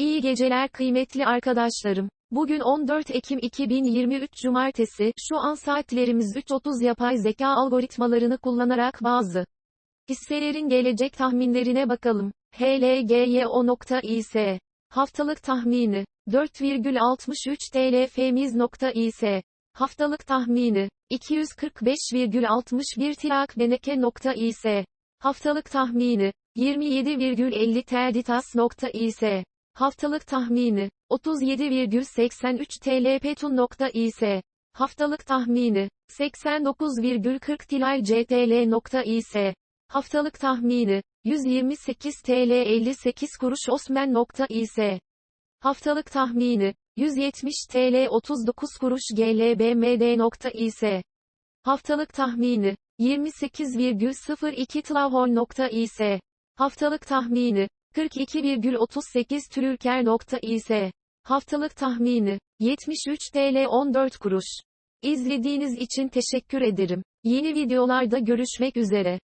İyi geceler kıymetli arkadaşlarım. Bugün 14 Ekim 2023 Cumartesi, şu an saatlerimiz 3.30 yapay zeka algoritmalarını kullanarak bazı hisselerin gelecek tahminlerine bakalım. HLGYO.is Haftalık tahmini 4,63 TL Femiz.is Haftalık tahmini 245,61 Tirak Beneke.is Haftalık tahmini 27,50 Terditas.is Haftalık tahmini 37,83 TL Petun.is Haftalık tahmini 89,40 Tilal CTL.is Haftalık tahmini 128 TL 58 kuruş Osman.is Haftalık tahmini 170 TL 39 kuruş GLBMD.is Haftalık tahmini 28,02 Tlavhorn.is Haftalık tahmini 42,38 Türülker.is Haftalık tahmini 73 TL 14 kuruş. İzlediğiniz için teşekkür ederim. Yeni videolarda görüşmek üzere.